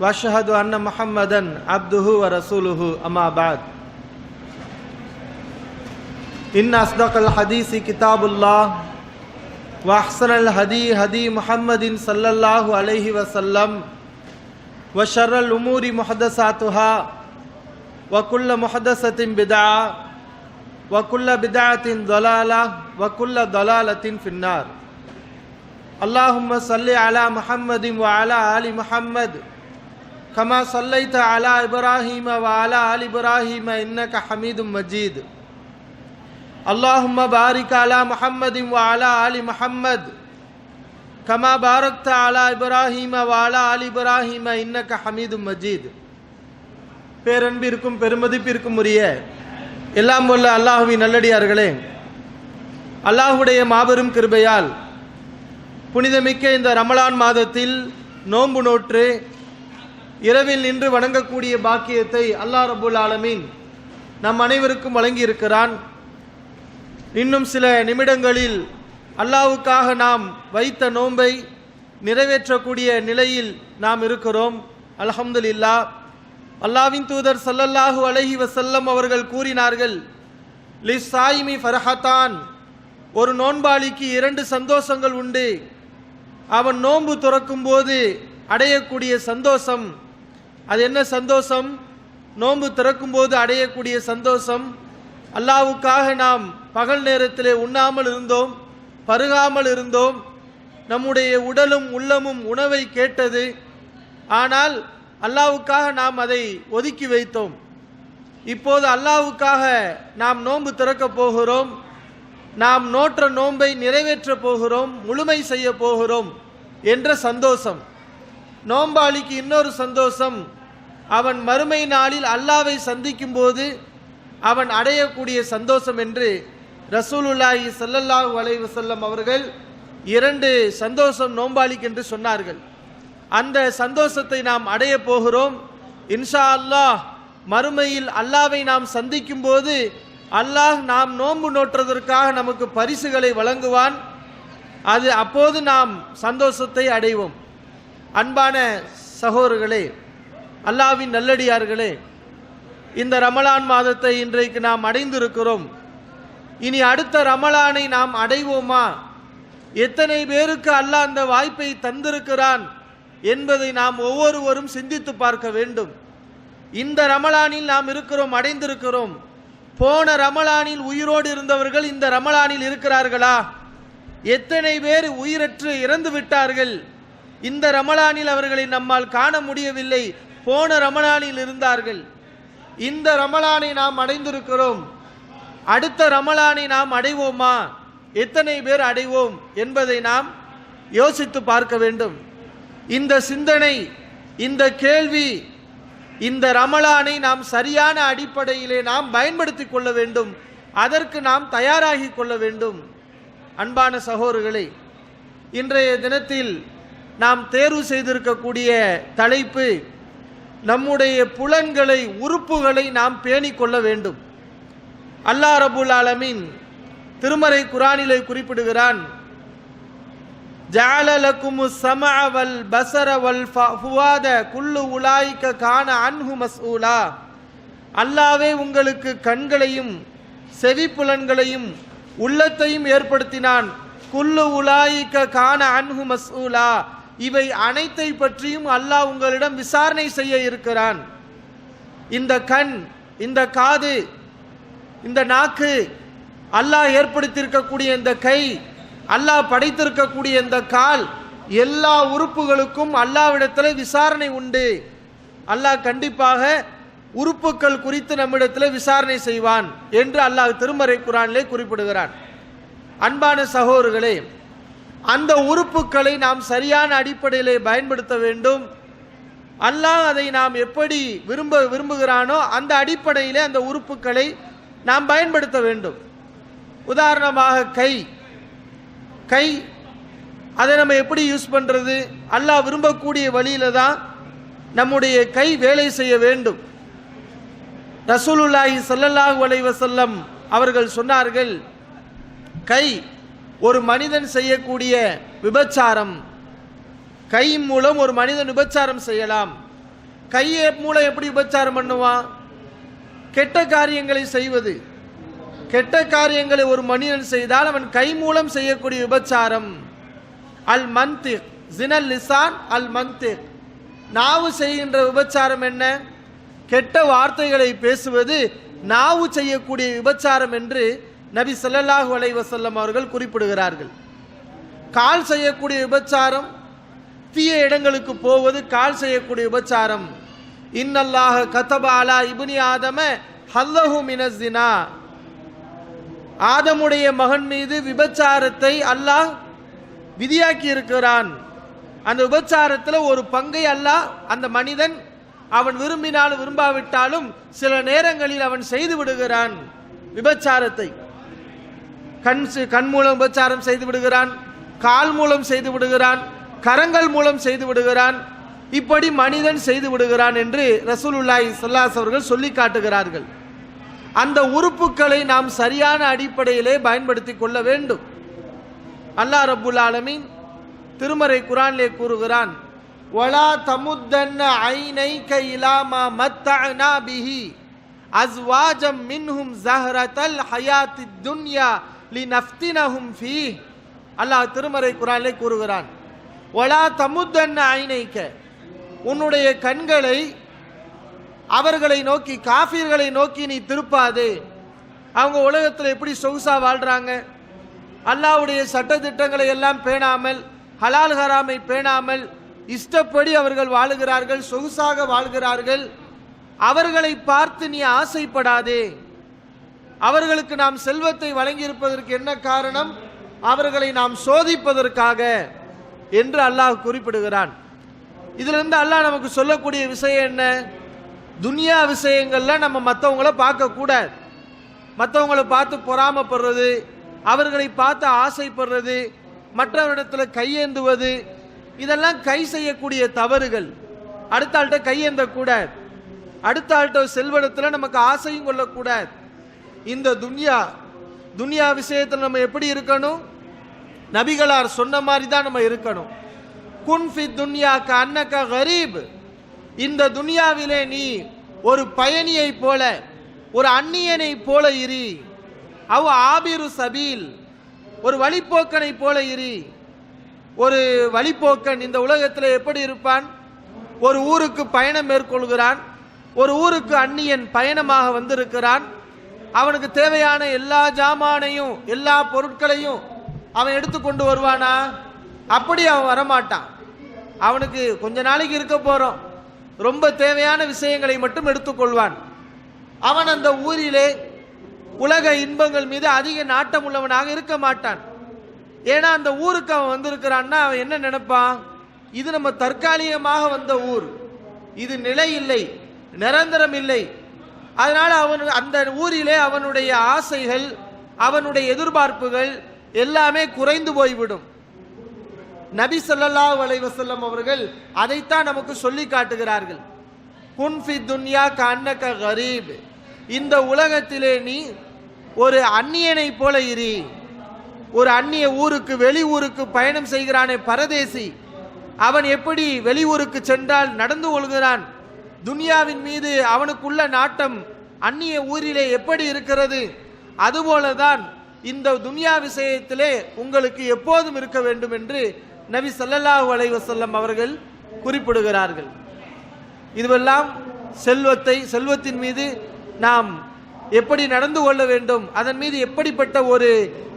وأشهد أن محمدا عبده ورسوله أما بعد. إن أصدق الحديث كتاب الله وأحسن الهدي هدي محمد صلى الله عليه وسلم وشر الأمور محدثاتها وكل محدثة بدعة وكل بدعة ضلالة وكل ضلالة في النار. اللهم صل على محمد وعلى آل محمد comma சொல்லைத்த அலா இப்ராஹிம வாலா அல் இப்ராஹிம இன்னக ஹமீதும் மஜீத். அல்லாஹும் பாரிக் அலா முஹம்மதிம் வாலா அலி முஹம்மத். கமா பாரக்த அலா இப்ராஹிம வாலா அல் இப்ராஹிம இன்னக ஹமீதும் மஜீத். பேரன்பிற்கும் பெருமதிப்பிற்கும் உரிய எல்லாம் உள்ள அல்லாஹுவின் நல்லடியார்களே அல்லாஹுடைய மாபெரும் கிருபையால் புனிதமிக்க இந்த ரமலான் மாதத்தில் நோன்பு நோற்று இரவில் நின்று வணங்கக்கூடிய பாக்கியத்தை அல்லாஹ் ரபுல் ஆலமீன் நம் அனைவருக்கும் வழங்கியிருக்கிறான். இன்னும் சில நிமிடங்களில் அல்லாவுக்காக நாம் வைத்த நோன்பை நிறைவேற்றக்கூடிய நிலையில் நாம் இருக்கிறோம். அலஹம்துல்லா அல்லாவின் தூதர் சல்லல்லாஹு அலஹி வசல்லம் அவர்கள் கூறினார்கள் லி சாயிமி ஃபர்ஹத்தான். ஒரு நோன்பாளிக்கு இரண்டு சந்தோஷங்கள் உண்டு. அவன் நோன்பு துறக்கும் போது அடையக்கூடிய சந்தோஷம் அது என்ன சந்தோஷம்? நோன்பு திறக்கும் போது அடையக்கூடிய சந்தோஷம். அல்லாவுக்காக நாம் பகல் நேரத்திலே உண்ணாமல் இருந்தோம் பருகாமல் இருந்தோம். நம்முடைய உடலும் உள்ளமும் உணவை கேட்டது. ஆனால் அல்லாவுக்காக நாம் அதை ஒதுக்கி வைத்தோம். இப்போது அல்லாவுக்காக நாம் நோன்பு திறக்கப் போகிறோம். நாம் நோற்ற நோன்பை நிறைவேற்றப் போகிறோம் முழுமை செய்ய போகிறோம் என்ற சந்தோஷம். நோம்பாளிக்கு இன்னொரு சந்தோஷம். அவன் மறுமை நாளில் அல்லாவை சந்திக்கும் போது அவன் அடையக்கூடிய சந்தோஷம் என்று ரசூலுல்லாஹி சல்லல்லாஹு அலைஹி வஸல்லம் அவர்கள் இரண்டு சந்தோஷம் நோம்பாளிக்கு என்று சொன்னார்கள். அந்த சந்தோஷத்தை நாம் அடைய போகிறோம். இன்ஷா அல்லாஹ் மறுமையில் அல்லாவை நாம் சந்திக்கும் போது அல்லாஹ் நாம் நோன்பு நோற்றதற்காக நமக்கு பரிசுகளை வழங்குவான். அது அப்போது நாம் சந்தோஷத்தை அடைவோம். அன்பான சகோதரர்களே அல்லாவின் நல்லடியார்களே இந்த ரமலான் மாதத்தை இன்றைக்கு நாம் அடைந்திருக்கிறோம். இனி அடுத்த ரமலானை நாம் அடைவோமா? எத்தனை பேருக்கு அல்லாஹ் அந்த வாய்ப்பை தந்திருக்கிறான் என்பதை நாம் ஒவ்வொருவரும் சிந்தித்து பார்க்க வேண்டும். இந்த ரமலானில் நாம் இருக்கிறோம் அடைந்திருக்கிறோம். போன ரமலானில் உயிரோடு இருந்தவர்கள் இந்த ரமலானில் இருக்கிறார்களா? எத்தனை பேர் உயிரற்று இறந்து விட்டார்கள்? இந்த ரமலானில் அவர்களை நம்மால் காண முடியவில்லை. போன ரமலானில் இருந்தார்கள். இந்த ரமலானை நாம் அடைந்திருக்கிறோம். அடுத்த ரமலானை நாம் அடைவோமா? எத்தனை பேர் அடைவோம் என்பதை நாம் யோசித்து பார்க்க வேண்டும். இந்த சிந்தனை இந்த கேள்வி இந்த ரமலானை நாம் சரியான அடிப்படையிலே நாம் பயன்படுத்தி கொள்ள வேண்டும். அதற்கு நாம் தயாராகி கொள்ள வேண்டும். அன்பான சகோதரர்களே இன்றைய தினத்தில் நாம் தேர்வு செய்திருக்கக்கூடிய தலைப்பு நம்முடைய புலன்களை உறுப்புகளை நாம் பேணிக்கொள்ள வேண்டும். அல்லாஹ் ரபுல் ஆலமின் திருமறை குரானிலே குறிப்பிடுகிறான் ஜாலலகுமு சமஅ வல் ஃபுவாத குல்லு உலாய்க்க காண அன்ஹு மசூலா அல்லாவே உங்களுக்கு கண்களையும் செவிப்புலன்களையும் உள்ளத்தையும் ஏற்படுத்தினான். குல்லு உலாய்க்க காண அன்ஹு மசூலா இவை அனைத்தை பற்றியும் அல்லாஹ் உங்களிடம் விசாரணை செய்ய இருக்கிறான். இந்த கண் இந்த காது இந்த நாக்கு அல்லாஹ் ஏற்படுத்தியிருக்கக்கூடிய இந்த கை அல்லாஹ் படைத்திருக்கக்கூடிய இந்த கால் எல்லா உறுப்புகளுக்கும் அல்லாவிடத்தில் விசாரணை உண்டு. அல்லாஹ் கண்டிப்பாக உறுப்புகள் குறித்து நம்மிடத்தில் விசாரணை செய்வான் என்று அல்லாஹ் திருமறை குரானிலே குறிப்பிடுகிறான். அன்பான சகோதரர்களே அந்த உறுப்புக்களை நாம் சரியான அடிப்படையில் பயன்படுத்த வேண்டும். அல்லாஹ் அதை நாம் எப்படி விரும்ப விரும்புகிறானோ அந்த அடிப்படையிலே அந்த உறுப்புகளை நாம் பயன்படுத்த வேண்டும். உதாரணமாக கை. கை அதை நம்ம எப்படி யூஸ் பண்ணுறது அல்லாஹ் விரும்பக்கூடிய வழியில தான் நம்முடைய கை வேலை செய்ய வேண்டும். ரசூலுல்லாஹி ஸல்லல்லாஹு அலைஹி அவர்கள் சொன்னார்கள் கை ஒரு மனிதன் செய்யக்கூடிய விபச்சாரம். கை மூலம் ஒரு மனிதன் விபச்சாரம் செய்யலாம். கையை மூலம் எப்படி விபச்சாரம் பண்ணுவான்? கெட்ட காரியங்களை செய்வது. கெட்ட காரியங்களை ஒரு மனிதன் செய்தால் அவன் கை மூலம் செய்யக்கூடிய விபச்சாரம். அல் மந்திக் ஜினல் லிசான் அல் மந்திக். நாவு செய்கின்ற விபச்சாரம் என்ன? கெட்ட வார்த்தைகளை பேசுவது நாவு செய்யக்கூடிய விபச்சாரம் என்று நபி ஸல்லல்லாஹு அலைஹி வஸல்லம் அவர்கள் குறிப்பிடுகிறார்கள். கால் செய்யக்கூடிய விபச்சாரம் தீய இடங்களுக்கு போவது கால் செய்யக்கூடிய விபச்சாரம். இன்னல்லாக கதபாலா இபுனி ஆதம ஹல்லஹு மினஸ்தினா ஆதமுடைய மகன் மீது விபச்சாரத்தை அல்லாஹ் விதியாக்கி இருக்கிறான். அந்த விபச்சாரத்தில் ஒரு பங்கை அல்லாஹ் அந்த மனிதன் அவன் விரும்பினாலும் விரும்பாவிட்டாலும் சில நேரங்களில் அவன் செய்து விடுகிறான் விபச்சாரத்தை. கண் கண் மூலம் உபச்சாரம் செய்து விடுகிறான் கால் மூலம் செய்து விடுகிறான் கரங்கள் மூலம் செய்து விடுகிறான் இப்படி மனிதன் செய்து விடுகிறான் என்று ரசூலுல்லாஹி சல்லாஸ் அவர்கள் சொல்லி காட்டுகிறார்கள். அந்த உறுப்புகளை நாம் சரியான அடிப்படையிலே பயன்படுத்தி கொள்ள வேண்டும். அல்லாஹ் ரபுல் ஆலமீன் திருமறை குரானிலே கூறுகிறான் வலா தமுத்தன்ன ஐனை இலாமா மத்தஅனா பிஹி அஸ்வாஜம் மின்ஹும் ஜஹரத்தல் ஹயாத்தி துன்யா லினஃப்தினஹும் ஃபீ அல்லாஹ் திருமறை குரானிலே கூறுகிறான். ஒலா தமுத்தன்ன ஐனைக்க. உன்னுடைய கண்களை அவர்களை நோக்கி காஃபியர்களை நோக்கி நீ திருப்பாதே. அவங்க உலகத்தில் எப்படி சொகுசா வாழ்றாங்க? அல்லாஹ்வுடைய சட்டத்திட்டங்களை எல்லாம் பேணாமல் ஹலால் ஹராமை பேணாமல் இஷ்டப்படி அவர்கள் வாழுகிறார்கள் சொகுசாக வாழ்கிறார்கள். அவர்களை பார்த்து நீ ஆசைப்படாதே. அவர்களுக்கு நாம் செல்வத்தை வழங்கியிருப்பதற்கு என்ன காரணம்? அவர்களை நாம் சோதிப்பதற்காக என்று அல்லாஹ் குறிப்பிடுகிறான். இதிலிருந்து அல்லாஹ் நமக்கு சொல்லக்கூடிய விஷயம் என்ன? துனியா விஷயங்கள்ல நம்ம மற்றவங்கள பார்க்கக்கூடாது. மற்றவங்களை பார்த்து பொறாமப்படுறது அவர்களை பார்த்து ஆசைப்படுறது மற்றவரிடத்தில் கையேந்துவது இதெல்லாம் கை செய்யக்கூடிய தவறுகள். அடுத்த ஆள்கிட்ட கையேந்தக்கூடாது. அடுத்த ஆள்கிட்ட செல்வடத்தில் நமக்கு ஆசையும் கொள்ளக்கூடாது. இந்த துன்யா துன்யா விஷயத்தில் நம்ம எப்படி இருக்கணும்? நபிகளார் சொன்ன மாதிரி தான் நம்ம இருக்கணும். குன்ஃபி துன்யா க அன்னக கரீப். இந்த துன்யாவிலே நீ ஒரு பயணியை போல ஒரு அந்நியனை போல இரு. அவ் ஆபிரு சபீல். ஒரு வழிப்போக்கனை போல இரு. ஒரு வழிப்போக்கன் இந்த உலகத்தில் எப்படி இருப்பான்? ஒரு ஊருக்கு பயணம் மேற்கொள்கிறான். ஒரு ஊருக்கு அந்நியன் பயணமாக வந்திருக்கிறான். அவனுக்கு தேவையான எல்லா ஜாமானையும் எல்லா பொருட்களையும் அவன் எடுத்து கொண்டு வருவானா? அப்படி அவன் வரமாட்டான். அவனுக்கு கொஞ்ச நாளைக்கு இருக்க போறோம். ரொம்ப தேவையான விஷயங்களை மட்டும் எடுத்துக்கொள்வான் அவன் அந்த ஊரிலே உலக இன்பங்கள் மீது அதிக நாட்டம் உள்ளவனாக இருக்க மாட்டான். ஏன்னா அந்த ஊருக்கு அவன் வந்திருக்கிறான்னா அவன் என்ன நினைப்பான்? இது நம்ம தற்காலிகமாக வந்த ஊர். இது நிலை இல்லை நிரந்தரம் இல்லை. அதனால் அவன் அந்த ஊரிலே அவனுடைய ஆசைகள் அவனுடைய எதிர்பார்ப்புகள் எல்லாமே குறைந்து போய்விடும். நபி சொல்லல்லா வலைவசல்லம் அவர்கள் அதைத்தான் நமக்கு சொல்லி காட்டுகிறார்கள். குன்ஃபி துன்யா கண்ணக்க கரீப். இந்த உலகத்திலே நீ ஒரு அந்நியனை போல இரு. ஒரு அந்நிய ஊருக்கு வெளி ஊருக்கு பயணம் செய்கிறானே பரதேசி. அவன் எப்படி வெளியூருக்கு சென்றால் நடந்து கொள்கிறான்? துனியாவின் மீது அவனுக்குள்ள நாட்டம் அந்நிய ஊரிலே எப்படி இருக்கிறது? அதுபோலதான் இந்த துனியா விஷயத்திலே உங்களுக்கு எப்போதும் இருக்க வேண்டும் என்று நபி சல்லல்லாஹு அலைவசல்லம் அவர்கள் குறிப்பிடுகிறார்கள். இதுவெல்லாம் செல்வத்தை செல்வத்தின் மீது நாம் எப்படி நடந்து கொள்ள வேண்டும் அதன் மீது எப்படிப்பட்ட ஒரு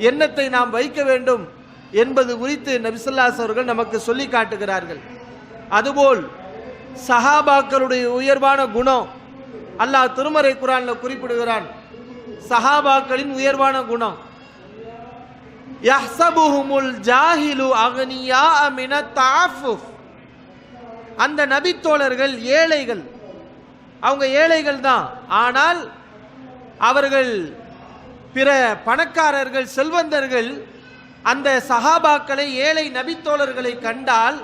எண்ணத்தை நாம் வைக்க வேண்டும் என்பது குறித்து நபிசல்லாஸ் அவர்கள் நமக்கு சொல்லி காட்டுகிறார்கள். அதுபோல் சஹாபாக்களுடைய உயர்வான குணம். அல்லாஹ் திருமறை குரான்ல குறிப்பிடுகிறான். சஹாபாக்களின் உயர்வான குணம். யஹ்சபுஹுமுல் ஜாஹிலு அகனியா அமின தாஃபுஃப் அந்த நபித்தோழர்கள் ஏழைகள். அவங்க ஏழைகள் தான். ஆனால் அவர்கள் பிற பணக்காரர்கள் செல்வந்தர்கள் அந்த சஹாபாக்களை ஏழை நபித்தோழர்களை கண்டால்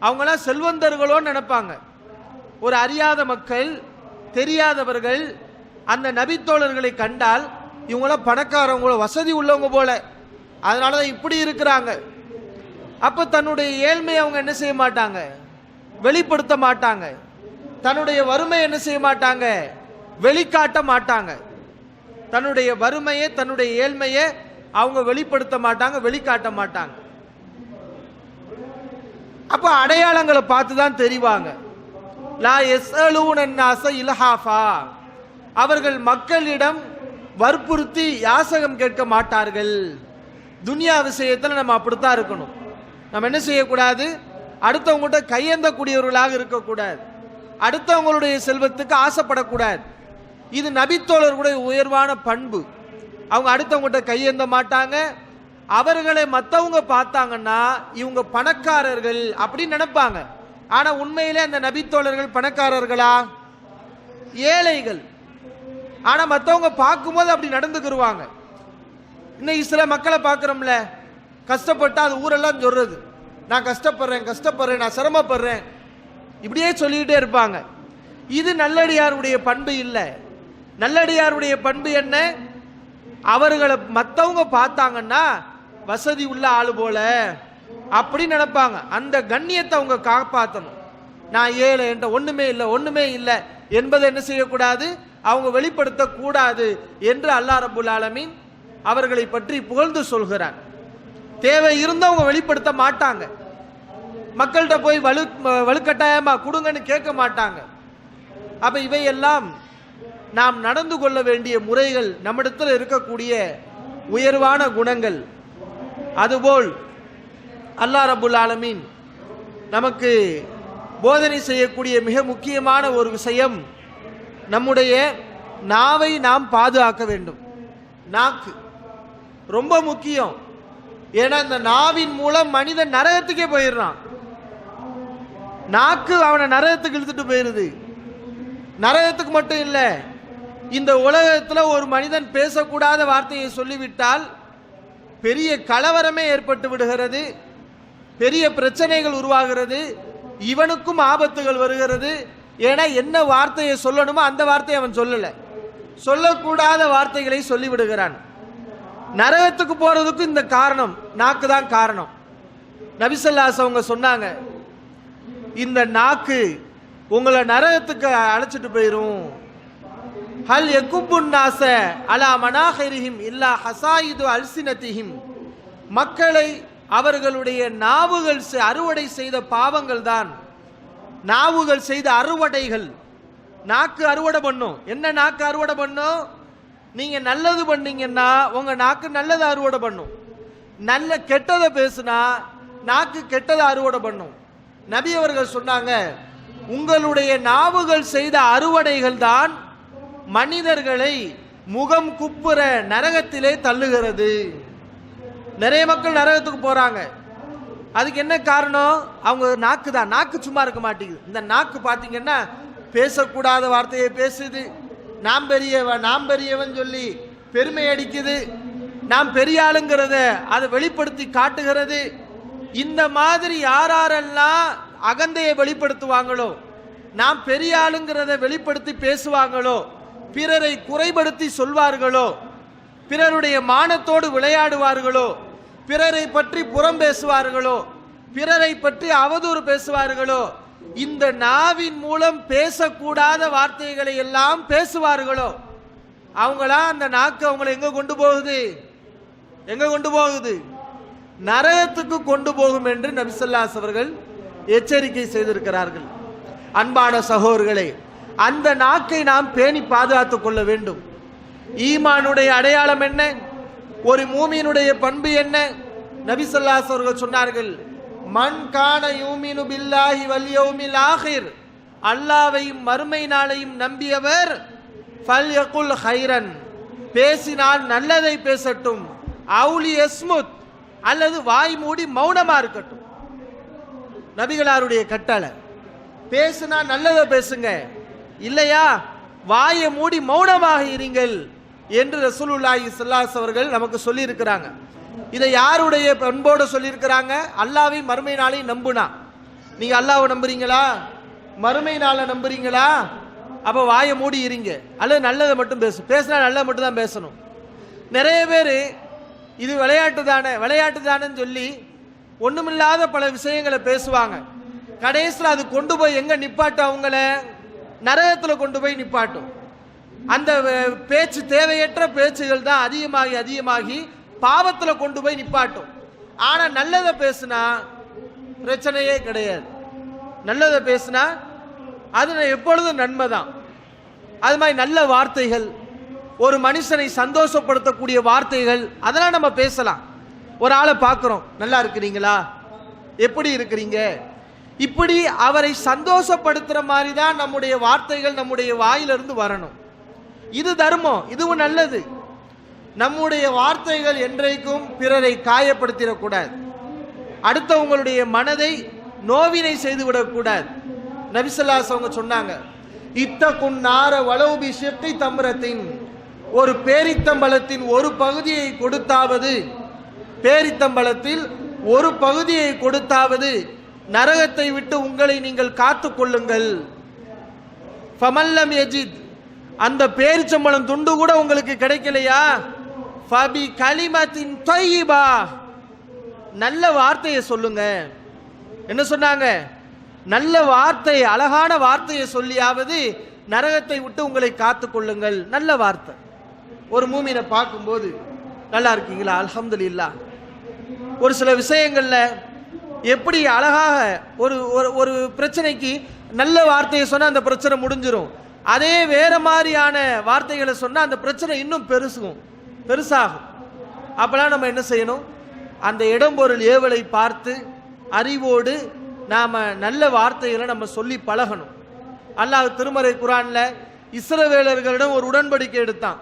அவங்களாம் செல்வந்தர்களோன்னு நினைப்பாங்க. ஒரு அறியாத மக்கள் தெரியாதவர்கள் அந்த நபித்தோழர்களை கண்டால் இவங்களாம் பணக்காரவங்கள வசதி உள்ளவங்க போல. அதனால தான் இப்படி இருக்கிறாங்க. அப்போ தன்னுடைய ஏழ்மையை அவங்க என்ன செய்ய மாட்டாங்க? வெளிப்படுத்த மாட்டாங்க. தன்னுடைய வறுமை என்ன செய்ய மாட்டாங்க? வெளிக்காட்ட மாட்டாங்க. தன்னுடைய வறுமையை தன்னுடைய ஏழ்மையை அவங்க வெளிப்படுத்த மாட்டாங்க வெளிக்காட்ட மாட்டாங்க. அப்ப அடையாளங்களை பார்த்து தான் தெரிவாங்க. லா எஸ்அலூனன்னாச இலஹாஃபா. அவர்கள் மக்களிடம் வற்புறுத்தி யாசகம் கேட்க மாட்டார்கள். துனியா விஷயத்தில் நம்ம அப்படித்தான் இருக்கணும். நம்ம என்ன செய்யக்கூடாது? அடுத்தவங்ககிட்ட கையேந்தக்கூடியவர்களாக இருக்கக்கூடாது. அடுத்தவங்களுடைய செல்வத்துக்கு ஆசைப்படக்கூடாது. இது நபித்தோழர்களுடைய உயர்வான பண்பு. அவங்க அடுத்தவங்ககிட்ட கையேந்த மாட்டாங்க. அவர்களை மற்றவங்க பார்த்தாங்கன்னா இவங்க பணக்காரர்கள் அப்படின்னு நினைப்பாங்க. ஆனா உண்மையிலே அந்த நபித்தோழர்கள் பணக்காரர்களா? ஏழைகள். ஆனா மற்றவங்க பார்க்கும்போது அப்படி நடந்துக்கிருவாங்க. இன்னைக்கு சில மக்களை பார்க்குறோம்ல. கஷ்டப்பட்டா அது ஊரெல்லாம் சொல்றது. நான் கஷ்டப்படுறேன் கஷ்டப்படுறேன் நான் சிரமப்படுறேன். இப்படியே சொல்லிக்கிட்டே இருப்பாங்க. இது நல்லடியாருடைய பண்பு இல்லை. நல்லடியாருடைய பண்பு என்ன? அவர்களை மற்றவங்க பார்த்தாங்கன்னா வசதி உள்ள ஆளு போல. அப்படி நினைப்பாங்க. அந்த கண்ணியத்தை அவங்க காப்பாற்றணும் நான் ஏழை என்ற ஒண்ணுமே இல்லை ஒண்ணுமே இல்லை என்பதை என்ன செய்யக்கூடாது? அவங்க வெளிப்படுத்தக்கூடாது என்று அல்லா ரபுல் ஆலமீன் அவர்களை பற்றி புகழ்ந்து சொல்கிறார். தேவை இருந்தவங்க வெளிப்படுத்த மாட்டாங்க. மக்கள்கிட்ட போய் வலு வலுக்கட்டாயமா கொடுங்கன்னு கேட்க மாட்டாங்க. அப்ப இவையெல்லாம் நாம் நடந்து கொள்ள வேண்டிய முறைகள் நம்மிடத்தில் இருக்கக்கூடிய உயர்வான குணங்கள். அதுபோல் அல்லாஹ் ரபுல் ஆலமீன் நமக்கு போதனை செய்யக்கூடிய மிக முக்கியமான ஒரு விஷயம் நம்முடைய நாவை நாம் பாதுகாக்க வேண்டும். நாக்கு ரொம்ப முக்கியம். ஏன்னா இந்த நாவின் மூலம் மனிதன் நரகத்துக்கே போயிடுறான். நாக்கு அவனை நரகத்துக்கு இழுத்துட்டு போயிருது. நரகத்துக்கு மட்டும் இல்லை இந்த உலகத்தில் ஒரு மனிதன் பேசக்கூடாத வார்த்தையை சொல்லிவிட்டால் பெரிய கலவரமே ஏற்பட்டு விடுகிறது. பெரிய பிரச்சனைகள் உருவாகிறது. இவனுக்கும் ஆபத்துகள் வருகிறது. ஏன்னா என்ன வார்த்தையை சொல்லணுமோ அந்த வார்த்தையை அவன் சொல்லலை. சொல்லக்கூடாத வார்த்தைகளை சொல்லிவிடுகிறான். நரகத்துக்கு போறதுக்கு இந்த காரணம் நாக்கு தான் காரணம். நபிசல்லாஸ் அவங்க சொன்னாங்க இந்த நாக்கு உங்களை நரகத்துக்கு அழைச்சிட்டு போயிரும். ஹல் எக்கும்புன் அலா மனாஹரிஹிம் இல்லா ஹசாயிது அல்சினத்திஹிம் மக்களை அவர்களுடைய நாவுகள் அறுவடை செய்த பாவங்கள் தான் நாவுகள் செய்த அறுவடைகள். நாக்கு அறுவடை பண்ணும். என்ன நாக்கு அறுவடை பண்ணும்? நீங்க நல்லது பண்ணீங்கன்னா உங்க நாக்கு நல்லதை அறுவடை பண்ணும். நல்ல கெட்டதை பேசுனா நாக்கு கெட்டதை அறுவடை பண்ணும். நபி அவர்கள் சொன்னாங்க உங்களுடைய நாவுகள் செய்த அறுவடைகள் தான் மனிதர்களை முகம் குப்புற நரகத்திலே தள்ளுகிறது. நிறைய மக்கள் நரகத்துக்கு போறாங்க. அதுக்கு என்ன காரணம்? அவங்க நாக்கு தான். நாக்கு சும்மா இருக்க மாட்டேங்குது. இந்த நாக்கு பார்த்தீங்கன்னா பேசக்கூடாத வார்த்தையை பேசுது. நாம் பெரியவன் நாம் பெரியவன் சொல்லி பெருமை அடிக்குது. நாம் பெரிய ஆளுங்கிறத அதை வெளிப்படுத்தி காட்டுகிறது. இந்த மாதிரி யாரெல்லாம் அகந்தையை வெளிப்படுத்துவாங்களோ நாம் பெரிய ஆளுங்கிறத வெளிப்படுத்தி பேசுவாங்களோ பிறரை குறைபடுத்தி சொல்வார்களோ? பிறருடைய மானத்தோடு விளையாடுவார்களோ? பிறரை பற்றி புறம் பேசுவார்களோ? பிறரை பற்றி அவதூறு பேசுவார்களோ? இந்த நாவின் மூலம் பேசக்கூடாத வார்த்தைகளை எல்லாம் பேசுவார்களோ? அவங்களா அந்த நாக்கு அவங்களை எங்க கொண்டு போகுது? எங்க கொண்டு போகுது? நரகத்துக்கு கொண்டு போகும் என்று நபிசல்லாஸ் அவர்கள் எச்சரிக்கை செய்திருக்கிறார்கள். அன்பான சகோதரர்களே அந்த நாக்கை நாம் பேணி பாதுகாத்துக் கொள்ள வேண்டும். ஈமானுடைய அடையாளம் என்ன? ஒரு மூமியினுடைய பண்பு என்ன? நபிசல்லாஸ் அவர்கள் சொன்னார்கள் மண் காண யூமினு பில்லாஹி வல்யோமில் ஆகிர். அல்லாவையும் மறுமை நாளையும் நம்பியவர் ஃபல்யகுல் ஹைரன். பேசினால் நல்லதை பேசட்டும் அவுலி எஸ்முத் அல்லது வாய் மூடி மௌனமா இருக்கட்டும். நபிகளாருடைய கட்டளை பேசுனா நல்லதை பேசுங்க இல்லையா? வாயை மூடி மௌனமாக இருங்கள் என்று ரசூலுல்லாஹி ஸல்லல்லாஹு அவர்கள் நமக்கு சொல்லியிருக்கிறாங்க. இதை யாருடைய பண்போடு சொல்லியிருக்கிறாங்க? அல்லாவை மறுமை நாளை நம்புனா. நீங்க அல்லாவை நம்புறீங்களா? மறுமை நாளை நம்புறீங்களா? அப்ப வாயை மூடி இருங்க. அல்லது நல்லதை மட்டும் பேசு. பேசினா நல்லதை மட்டும் தான் பேசணும். நிறைய பேர் இது விளையாட்டு தானே விளையாட்டு தானேன்னு சொல்லி ஒண்ணுமில்லாத பல விஷயங்களை பேசுவாங்க. கடைசியில் அது கொண்டு போய் எங்க நிப்பாட்டும் அவங்கள? நரகத்தில் கொண்டு போய் நிப்பாட்டும். அந்த பேச்சு தேவையற்ற பேச்சுகள் தான் அதிகமாகி அதிகமாகி பாவத்தில் கொண்டு போய் நிப்பாட்டும். ஆனா நல்லதை பேசுனா பிரச்சனையே கிடையாது. நல்லதை பேசுனா அது எப்பொழுதும் நன்மை தான் அது மாதிரி நல்ல வார்த்தைகள் ஒரு மனுஷனை சந்தோஷப்படுத்தக்கூடிய வார்த்தைகள் அதெல்லாம் நம்ம பேசலாம். ஒரு ஆளை பார்க்குறோம். நல்லா இருக்கிறீங்களா? எப்படி இருக்கிறீங்க? இப்படி அவரை சந்தோஷப்படுத்துற மாதிரி தான் நம்முடைய வார்த்தைகள் நம்முடைய வாயிலிருந்து வரணும். இது தர்மம் இதுவும் நல்லது. நம்முடைய வார்த்தைகள் என்றைக்கும் பிறரை காயப்படுத்திடக்கூடாது அடுத்தவங்களுடைய மனதை நோவினை செய்து விடக்கூடாது நபிசல்லாஸ் அவங்க சொன்னாங்க இத்த குன்னார வளவுபி ஷெட்டி தம்பரத்தின் ஒரு பேரித்தம்பலத்தின் ஒரு பகுதியை கொடுத்தாவது பேரித்தம்பலத்தில் ஒரு பகுதியை கொடுத்தாவது நரகத்தை விட்டு உங்களை நீங்கள் காத்துக் கொள்ளுங்கள் ஃபமல்லம் எஜித் அந்த பேரிச்சம்பளம் துண்டு கூட உங்களுக்கு கிடைக்கலையா? ஃபபி கலிமத்தின் தொய்யிபா நல்ல வார்த்தையை சொல்லுங்க. என்ன சொன்னாங்க? நல்ல வார்த்தை அழகான வார்த்தையை சொல்லியாவது நரகத்தை விட்டு உங்களை காத்துக் கொள்ளுங்கள் நல்ல வார்த்தை. ஒரு மூமினை பார்க்கும்போது நல்லா இருக்கீங்களா? அல்ஹம்துலில்லாஹ். ஒரு சில விஷயங்கள்ல எப்படி அழகாக ஒரு ஒரு ஒரு பிரச்சனைக்கு நல்ல வார்த்தையை சொன்னால் அந்த பிரச்சனை முடிஞ்சிடும் அதே வேறு மாதிரியான வார்த்தைகளை சொன்னால் அந்த பிரச்சனை இன்னும் பெருசுகும். பெருசாகும். அப்போலாம் நம்ம என்ன செய்யணும்? அந்த இடம் பொருள் ஏவலை பார்த்து அறிவோடு நாம் நல்ல வார்த்தைகளை நம்ம சொல்லி பழகணும். அல்லாஹ் திருமறை குரானில் இஸ்ரவேலர்களிடம் ஒரு உடன்படிக்கை எடுத்தான்.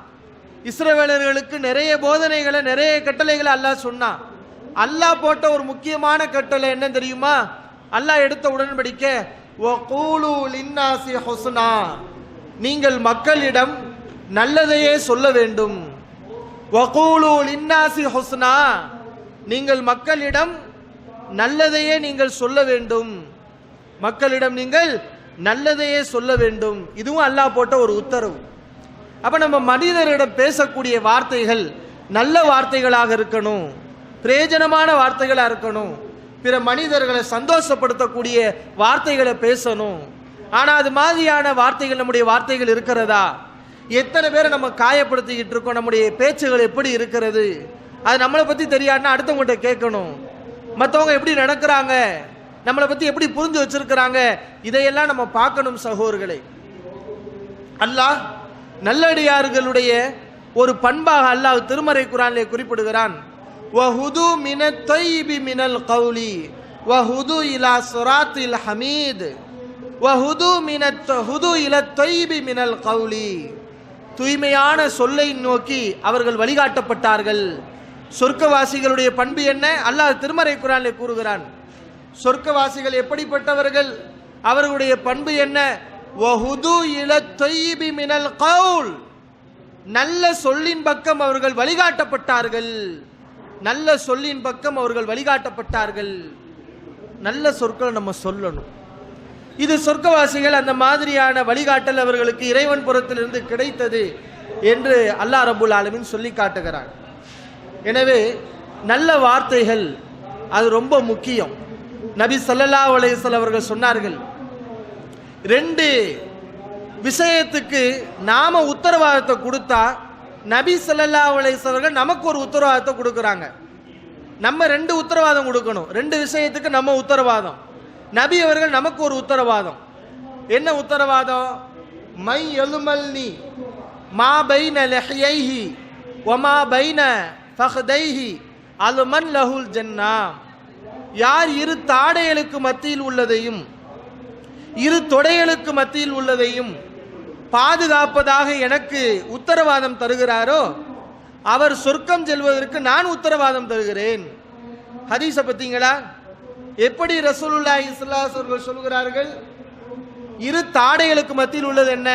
இஸ்ரவேலர்களுக்கு நிறைய போதனைகளை நிறைய கட்டளைகளை அல்லாஹ் சொன்னான். அல்லாஹ் போட்ட ஒரு முக்கியமான கட்டளை என்ன தெரியுமா? அல்லாஹ் எடுத்த உடன்படிக்கை வகூலு நீங்கள் மக்களிடம் நல்லதையே சொல்ல வேண்டும். வகூலு நீங்கள் மக்களிடம் நல்லதையே நீங்கள் சொல்ல வேண்டும். மக்களிடம் நீங்கள் நல்லதையே சொல்ல வேண்டும். இதுவும் அல்லாஹ் போட்ட ஒரு உத்தரவு. அப்ப நம்ம மனிதரிடம் பேசக்கூடிய வார்த்தைகள் நல்ல வார்த்தைகளாக இருக்கணும். பிரயோஜனமான வார்த்தைகளாக இருக்கணும். பிற மனிதர்களை சந்தோஷப்படுத்தக்கூடிய வார்த்தைகளை பேசணும். ஆனால் அது மாதிரியான வார்த்தைகள் நம்முடைய வார்த்தைகள் இருக்கிறதா? எத்தனை பேரை நம்ம காயப்படுத்திக்கிட்டு இருக்கோம்? நம்முடைய பேச்சுகள் எப்படி இருக்கிறது? அது நம்மளை பற்றி தெரியாதுன்னா அடுத்தவங்ககிட்ட கேட்கணும். மற்றவங்க எப்படி நடக்கிறாங்க? நம்மளை பற்றி எப்படி புரிஞ்சு வச்சிருக்கிறாங்க? இதையெல்லாம் நம்ம பார்க்கணும் சகோதரர்களே. அல்லாஹ் நல்லடியார்களுடைய ஒரு பண்பாக அல்லாஹ் திருமறை குரானிலே குறிப்பிடுகிறான். வஹுது மின தொய்பி மினல் கௌலி வஹுது இலா சுராத்தில் ஹமீத் வஹுது மின ஹுது இல தொய்பி மினல் கௌலி தூய்மையான சொல்லை நோக்கி அவர்கள் வழிகாட்டப்பட்டார்கள். சொர்க்கவாசிகளுடைய பண்பு என்ன? அல்லாஹ் திருமறை குரானிலே கூறுகிறான். சொர்க்கவாசிகள் எப்படிப்பட்டவர்கள்? அவர்களுடைய பண்பு என்ன? வஹுது இல தொய்பி மினல் கவுல். நல்ல சொல்லின் பக்கம் அவர்கள் வழிகாட்டப்பட்டார்கள். நல்ல சொல்லின் பக்கம் அவர்கள் வழிகாட்டப்பட்டார்கள். நல்ல சொற்களை நம்ம சொல்லணும். இது சொர்க்கவாசிகள் அந்த மாதிரியான வழிகாட்டல் அவர்களுக்கு இறைவன் புறத்திலிருந்து கிடைத்தது என்று அல்லாஹ் ரபுல் ஆலமின் சொல்லி காட்டுகிறார் எனவே நல்ல வார்த்தைகள் அது ரொம்ப முக்கியம். நபி சல்லல்லா அலைஹி அவர்கள் சொன்னார்கள் ரெண்டு விஷயத்துக்கு நாம உத்தரவாதத்தை கொடுத்தா நபி சல்லல்லா அலைசவர்கள் நமக்கு ஒரு உத்தரவாதத்தை கொடுக்குறாங்க. நம்ம ரெண்டு உத்தரவாதம் கொடுக்கணும். ரெண்டு விஷயத்துக்கு நம்ம உத்தரவாதம். நபி அவர்கள் நமக்கு ஒரு உத்தரவாதம். என்ன உத்தரவாதம்? மை எழுமல்னி மா பைன லஹ்யைஹி ஒமா பைன ஃபஹ்தைஹி அலுமன் லஹுல் ஜன்னா. யார் இரு தாடைகளுக்கு மத்தியில் உள்ளதையும் இரு தொடைகளுக்கு மத்தியில் உள்ளதையும் பாதுகாப்பதாக எனக்கு உத்தரவாதம் தருகிறாரோ அவர் சொர்க்கம் செல்வதற்கு நான் உத்தரவாதம் தருகிறேன். ஹதீஸை பார்த்தீங்களா? எப்படி ரசூலுல்லா ஸல்லல்லாஹு அலைஹி சொல்கிறார்கள்? இரு தாடைகளுக்கு மத்தியில் உள்ளது என்ன?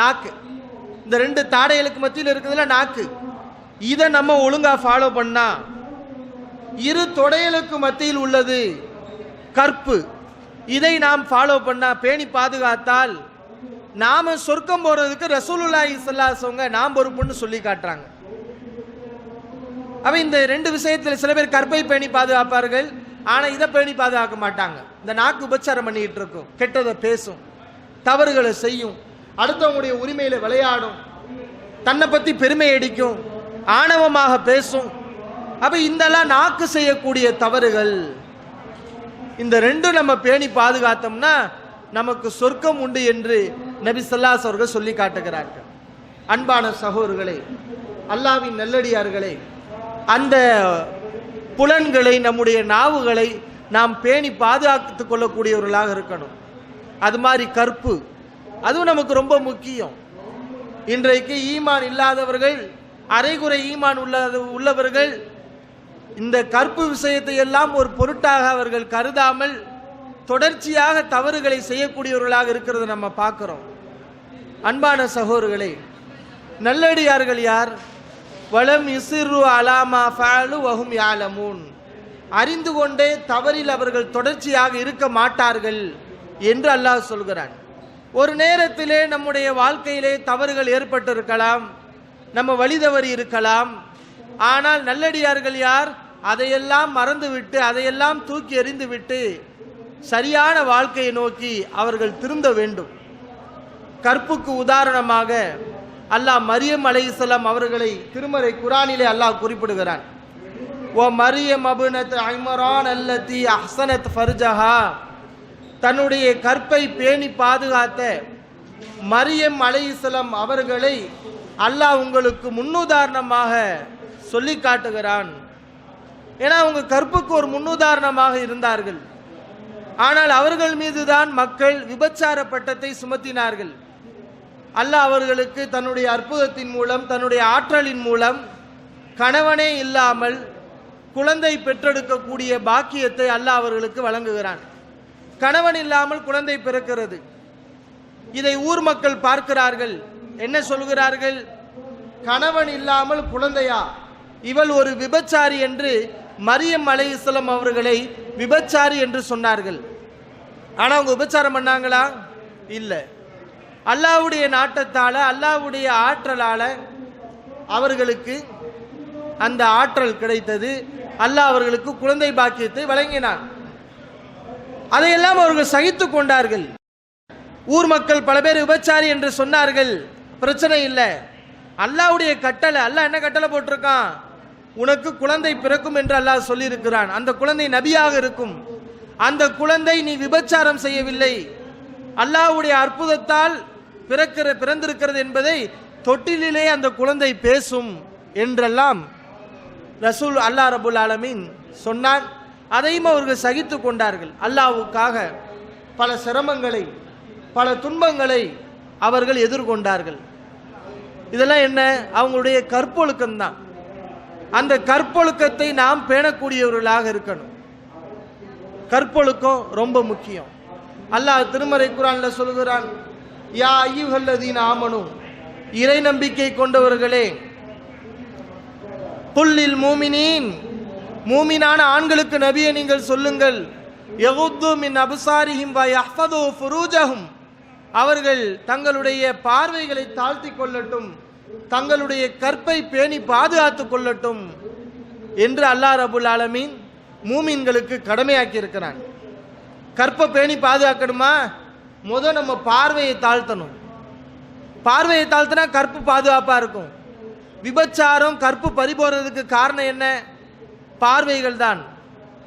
நாக்கு. இந்த ரெண்டு தாடைகளுக்கு மத்தியில் இருக்கிறதுல நாக்கு. இதை நம்ம ஒழுங்கா ஃபாலோ பண்ணா இரு தொடைகளுக்கு மத்தியில் உள்ளது கற்பு. இதை நாம் ஃபாலோ பண்ணா பேணி பாதுகாத்தால் நாம சொர்க்கம் போறதுக்கு ரசூலுல்லா ஸல்லல்லாஹு நாம் பொறுப்புன்னு சொல்லி காட்டுறாங்க. அவ இந்த ரெண்டு விஷயத்தில் சில பேர் கற்பை பேணி பாதுகாப்பார்கள் ஆனா இதை பேணி பாதுகாக்க மாட்டாங்க. இந்த நாக்கு உபச்சாரம் பண்ணிட்டு இருக்கும் கெட்டதை பேசும் தவறுகளை செய்யும் அடுத்தவங்களுடைய உரிமையில விளையாடும் தன்னை பத்தி பெருமை அடிக்கும் ஆணவமாக பேசும். அப்ப இந்தெல்லாம் நாக்கு செய்யக்கூடிய தவறுகள். இந்த ரெண்டும் நம்ம பேணி பாதுகாத்தோம்னா நமக்கு சொர்க்கம் உண்டு என்று நபி சொல்லாஸ் அவர்கள் சொல்லி காட்டுகிறார்கள். அன்பான சகோதரர்களே அல்லாவின் நல்லடியார்களே அந்த புலன்களை நம்முடைய நாவுகளை நாம் பேணி பாதுகாத்துக் கொள்ளக்கூடியவர்களாக இருக்கணும். அது மாதிரி கற்பு அதுவும் நமக்கு ரொம்ப முக்கியம். இன்றைக்கு ஈமான் இல்லாதவர்கள் அரைகுறை ஈமான் உள்ளது உள்ளவர்கள் இந்த கற்பு விஷயத்தை எல்லாம் ஒரு பொருட்டாக அவர்கள் கருதாமல் தொடர்ச்சியாக தவறுகளை செய்யக்கூடியவர்களாக இருக்கிறத நம்ம பார்க்கிறோம். அன்பான சகோதரர்களே நல்லடியார்கள் யார்? வளம் இசிறு அலாமா ஃபாலு வஹும் யாலமூன். அறிந்து கொண்டே தவறில் அவர்கள் தொடர்ச்சியாக இருக்க மாட்டார்கள் என்று அல்லாஹ் சொல்கிறான். ஒரு நேரத்திலே நம்முடைய வாழ்க்கையிலே தவறுகள் ஏற்பட்டிருக்கலாம் நம்ம வழி தவறி இருக்கலாம். ஆனால் நல்லடியார்கள் யார்? அதையெல்லாம் மறந்துவிட்டு அதையெல்லாம் தூக்கி எறிந்துவிட்டு சரியான வாழ்க்கையை நோக்கி அவர்கள் திருந்த வேண்டும். கற்புக்கு உதாரணமாக அல்லாஹ் மரியம் அலையுசலாம் அவர்களை திருமறை குரானிலே அல்லாஹ் குறிப்பிடுகிறான். ஓ மரியம் அபுனத் ஐமரான் அல்லத்தி அஹ்சனத் ஃபர்ஜஹா. தன்னுடைய கற்பை பேணி பாதுகாத்த மரியம் அலையுசலம் அவர்களை அல்லாஹ் உங்களுக்கு முன்னுதாரணமாக சொல்லி காட்டுகிறான். ஏன்னா அவங்க கற்புக்கு ஒரு முன்னுதாரணமாக இருந்தார்கள். ஆனால் அவர்கள் மீதுதான் மக்கள் விபச்சார பட்டத்தை சுமத்தினார்கள். அல்லாஹ் அவர்களுக்கு தன்னுடைய அற்புதத்தின் மூலம் தன்னுடைய ஆற்றலின் மூலம் கணவனே இல்லாமல் குழந்தை பெற்றெடுக்கக்கூடிய பாக்கியத்தை அல்லாஹ் அவர்களுக்கு வழங்குகிறான். கணவன் இல்லாமல் குழந்தை பிறக்கிறது. இதை ஊர் மக்கள் பார்க்கிறார்கள். என்ன சொல்கிறார்கள்? கணவன் இல்லாமல் குழந்தையா? இவள் ஒரு விபச்சாரி என்று மரியம் அலைஹிஸ்ஸலாம் அவர்களை விபச்சாரி என்று சொன்னார்கள். ஆனால் அவங்க விபச்சாரம் பண்ணாங்களா? இல்லை. அல்லாஹ்வுடைய நாட்டத்தால் அல்லாவுடைய ஆற்றலால் அவர்களுக்கு அந்த ஆற்றல் கிடைத்தது. அல்லாஹ் அவர்களுக்கு குழந்தை பாக்கியத்தை வழங்கினார். அதையெல்லாம் அவர்கள் சகித்து கொண்டார்கள். ஊர் மக்கள் பல பேர் விபச்சாரி என்று சொன்னார்கள். பிரச்சனை இல்லை. அல்லாவுடைய கட்டளை அல்லாஹ் என்ன கட்டளை போட்டிருக்கான்? உனக்கு குழந்தை பிறக்கும் என்று அல்லாஹ் சொல்லியிருக்கிறான். அந்த குழந்தை நபியாக இருக்கும். அந்த குழந்தை நீ விபச்சாரம் செய்யவில்லை. அல்லாஹ்வுடைய அற்புதத்தால் பிறக்கிற பிறந்திருக்கிறது என்பதை தொட்டிலே அந்த குழந்தை பேசும் என்றெல்லாம் ரசூல் அல்லாஹ் ரபுல் ஆலமீன் சொன்னார். அதையும் அவர்கள் சகித்து கொண்டார்கள். அல்லாஹ்வுக்காக பல சிரமங்களை பல துன்பங்களை அவர்கள் எதிர்கொண்டார்கள். இதெல்லாம் என்ன? அவங்களுடைய கற்பொழுக்கம் தான் அந்த கற்பொழுக்கத்தை நாம் பேணக்கூடியவர்களாக இருக்கணும். கற்பொழுக்கம் ரொம்ப முக்கியம். அல்லாஹ் திருமறை குரான்ல சொல்கிறான் யா ஐயுகல்லதீன் ஆமனு. இறை நம்பிக்கை கொண்டவர்களே புல்லில் மூமினீன் மூமினான ஆண்களுக்கு நபியை நீங்கள் சொல்லுங்கள். எகுத்து மின் அபுசாரிஹிம் வ யஹ்ஃபது ஃபுரூஜஹும். அவர்கள் தங்களுடைய பார்வைகளை தாழ்த்தி கொள்ளட்டும். தங்களுடைய கற்பை பேணி பாதுகாத்துக் கொள்ளட்டும் என்று அல்லாஹ் ரபுல் ஆலமீன் மூமின்களுக்கு கடமையாக்கி இருக்கிறான் கற்பை பேணி பாதுகாக்கணுமா? முத நம்ம பார்வையை தாழ்த்தணும். பார்வையை தாழ்த்தினா கற்பு பாதுகாப்பா இருக்கும். விபச்சாரம் கற்பு பறிபோறதுக்கு காரணம் என்ன? பார்வைகள் தான்.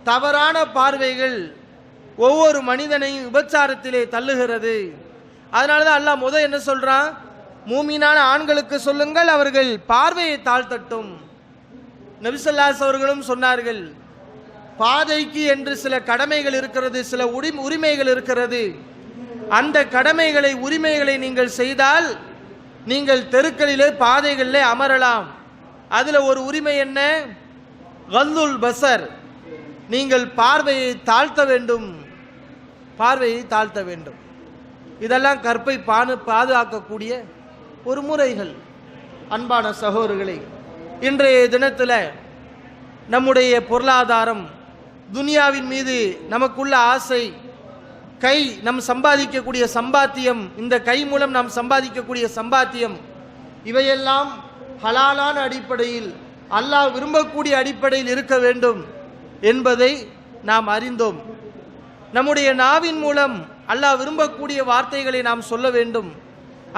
தவறான பார்வைகள் ஒவ்வொரு மனிதனையும் விபச்சாரத்திலே தள்ளுகிறது. அதனால தான் அல்லாஹ் முத என்ன சொல்றான்? மூமினான ஆண்களுக்கு சொல்லுங்கள் அவர்கள் பார்வையை தாழ்த்தட்டும். நபிசல்லாஸ் அவர்களும் சொன்னார்கள் பாதைக்கு என்று சில கடமைகள் இருக்கிறது சில உரிமைகள் இருக்கிறது. அந்த கடமைகளை உரிமைகளை நீங்கள் செய்தால் நீங்கள் தெருக்களிலே பாதைகளிலே அமரலாம். அதில் ஒரு உரிமை என்ன? கல்லுல் பசர் நீங்கள் பார்வையை தாழ்த்த வேண்டும். பார்வையை தாழ்த்த வேண்டும். இதெல்லாம் கற்பை பானு பாதுகாக்கக்கூடிய ஒரு முறைகள் அன்பான சகோதரர்களை. இன்றைய தினத்தில் நம்முடைய பொருளாதாரம் துனியாவின் மீது நமக்குள்ள ஆசை கை நம் சம்பாதிக்கக்கூடிய சம்பாத்தியம் இந்த கை மூலம் நாம் சம்பாதிக்கக்கூடிய சம்பாத்தியம் இவையெல்லாம் ஹலாலான அடிப்படையில் அல்லாஹ் விரும்பக்கூடிய அடிப்படையில் இருக்க வேண்டும் என்பதை நாம் அறிந்தோம். நம்முடைய நாவின் மூலம் அல்லாஹ் விரும்பக்கூடிய வார்த்தைகளை நாம் சொல்ல வேண்டும்.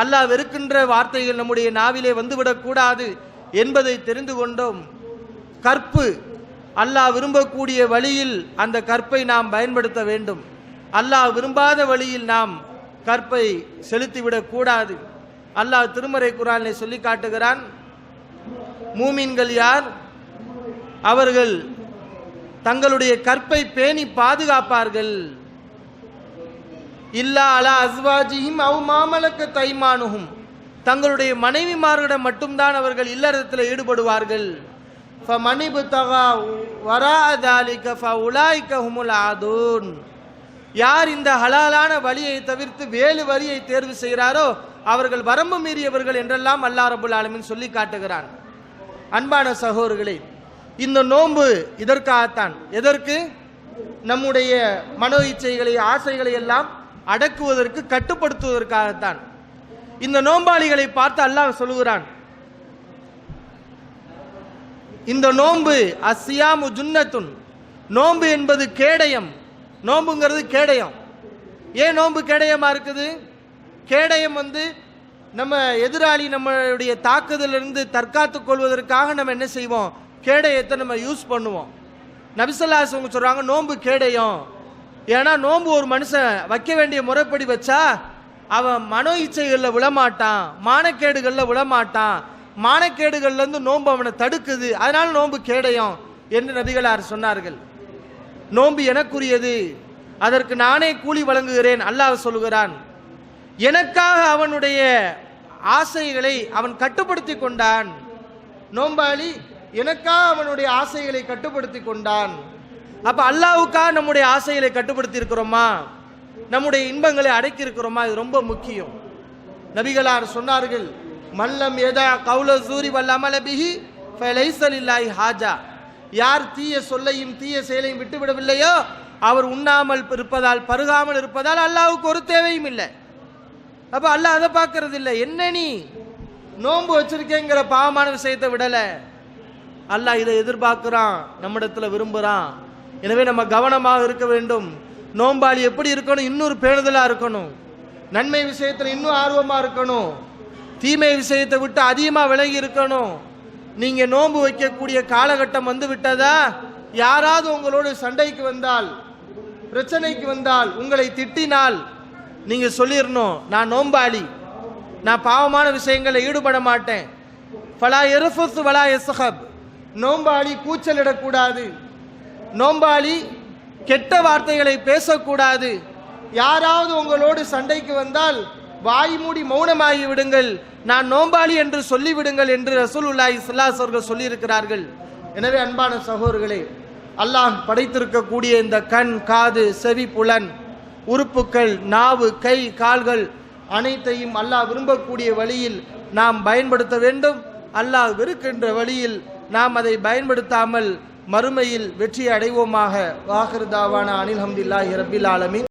அல்லாஹ் வெறுக்கின்ற வார்த்தைகள் நம்முடைய நாவிலே வந்துவிடக்கூடாது என்பதை தெரிந்து கொண்டோம். கற்பு அல்லாஹ் விரும்பக்கூடிய வழியில் அந்த கற்பை நாம் பயன்படுத்த வேண்டும். அல்லாஹ் விரும்பாத வழியில் நாம் கற்பை செலுத்திவிடக் கூடாது. அல்லாஹ் திருமறை குரானை சொல்லி காட்டுகிறான் மூமீன்கள் யார்? அவர்கள் தங்களுடைய கற்பை பேணி பாதுகாப்பார்கள். இல்லா அலா அஸ்வாஜியும் அவ் மாமலக்கு தைமானுகும் தங்களுடைய மனைவிமார்களிடம் மட்டும்தான் அவர்கள் இல்லறத்தில் ஈடுபடுவார்கள். ஃப மணிபு தகா ஃப உலாய் ஹுமுல் ஆதூன். யார் இந்த ஹலாலான வழியை தவிர்த்து வேலு வழியை தேர்வு செய்கிறாரோ அவர்கள் வரம்பு மீறியவர்கள் என்றெல்லாம் அல்லா ரபுல் ஆலமின் சொல்லி காட்டுகிறான். அன்பான சகோதரர்களே இந்த நோன்பு இதற்காகத்தான். எதற்கு? நம்முடைய மனோ இச்சைகளை ஆசைகளை எல்லாம் அடக்குவதற்கு கட்டுப்படுத்துவதற்காகத்தான். இந்த நோம்பாளிகளை பார்த்து அல்லாஹ் சொல்லுகிறான். இந்த நோன்பு அசியாமு ஜுன்னத்துன். நோன்பு என்பது கேடயம். நோம்புங்கிறது கேடயம். ஏன் நோன்பு கேடயமா இருக்குது? கேடயம் வந்து நம்ம எதிராளி நம்மளுடைய தாக்குதலிருந்து தற்காத்துக் கொள்வதற்காக நம்ம என்ன செய்வோம்? கேடயத்தை நம்ம யூஸ் பண்ணுவோம். நபிசல்லாஸ் அவங்க சொல்றாங்க நோன்பு கேடயம். ஏன்னா நோன்பு ஒரு மனுஷன் வைக்க வேண்டிய முறைப்படி வச்சா அவன் மனோ இச்சைகளில் விழமாட்டான் மானக்கேடுகளில் விழமாட்டான். மானக்கேடுகள்லேருந்து நோன்பு அவனை தடுக்குது. அதனால நோன்பு கேடயம் என்று நபிகளார் சொன்னார்கள். நோன்பு எனக்குரியது. அதற்கு நானே கூலி வழங்குகிறேன். அல்லாஹ் சொல்லுகிறான். எனக்காக அவனுடைய ஆசைகளை அவன் கட்டுப்படுத்தி கொண்டான். நோம்பாளி எனக்காக அவனுடைய ஆசைகளை கட்டுப்படுத்தி கொண்டான். அப்ப அல்லாவுக்காக நம்முடைய ஆசைகளை கட்டுப்படுத்தி இருக்கிறோமா? நம்முடைய இன்பங்களை அடக்கி இருக்கிறோமா இது ரொம்ப முக்கியம். நபிகளார் சொன்னார்கள் மல்லம் எதா கவுல சூரி வல்லாமல் பிஹி ஃபலைசலில்லாஹி ஹாஜா. யார் தீய சொல்லையும் தீய செயலையும் விட்டுவிடவில்லையோ அவர் உண்ணாமல் இருப்பதால் பருகாமல் இருப்பதால் அல்லாவுக்கு ஒரு தேவையும் இல்லை. அப்ப அல்லாஹ் அதை பார்க்கறது இல்லை என்ன நீ? நோன்பு வச்சிருக்கேங்கிற பாவமான விஷயத்தை விடல. அல்லாஹ் இதை எதிர்பார்க்கிறான் நம்மிடத்துல விரும்புறான் எனவே நம்ம கவனமாக இருக்க வேண்டும். நோம்பாளி எப்படி இருக்கணும்? இன்னொரு பேணுதலா இருக்கணும். நன்மை விஷயத்துல இன்னும் ஆர்வமா இருக்கணும். தீமை விஷயத்தை விட்டு அதிகமா விலகி இருக்கணும். நீங்க நோன்பு வைக்கக்கூடிய காலகட்டம் வந்து விட்டதா யாராவது உங்களோடு சண்டைக்கு வந்தால் பிரச்சனைக்கு வந்தால் உங்களை திட்டினால் நீங்க சொல்லிடணும் நான் நோம்பாளி நான் பாவமான விஷயங்களில் ஈடுபட மாட்டேன். ஃபலா எருஃபுஸ் வலா எஸ்ஹப். நோம்பாளி கூச்சலிடக்கூடாது. நோம்பாளி கெட்ட வார்த்தைகளை பேசக்கூடாது. யாராவது உங்களோடு சண்டைக்கு வந்தால் வாய் மூடி மௌனமாகி விடுங்கள். நான் நோம்பாளி என்று சொல்லிவிடுங்கள் என்று ரசூலுல்லாய் ஸல்லல்லாஹு அவர்கள் சொல்லியிருக்கிறார்கள். எனவே அன்பான சகோதரர்களே அல்லாஹ் படைத்திருக்கக்கூடிய இந்த கண் காது செவி புலன் உறுப்புக்கள் நாவு கை கால்கள் அனைத்தையும் அல்லாஹ் விரும்பக்கூடிய வழியில் நாம் பயன்படுத்த வேண்டும். அல்லாஹ் வெறுக்கின்ற வழியில் நாம் அதை பயன்படுத்தாமல் மறுமையில் வெற்றி அடைவோமாக வாஹிருதாவான அனில் ஹம்தில்லாஹி ரபில் ஆலமீன்.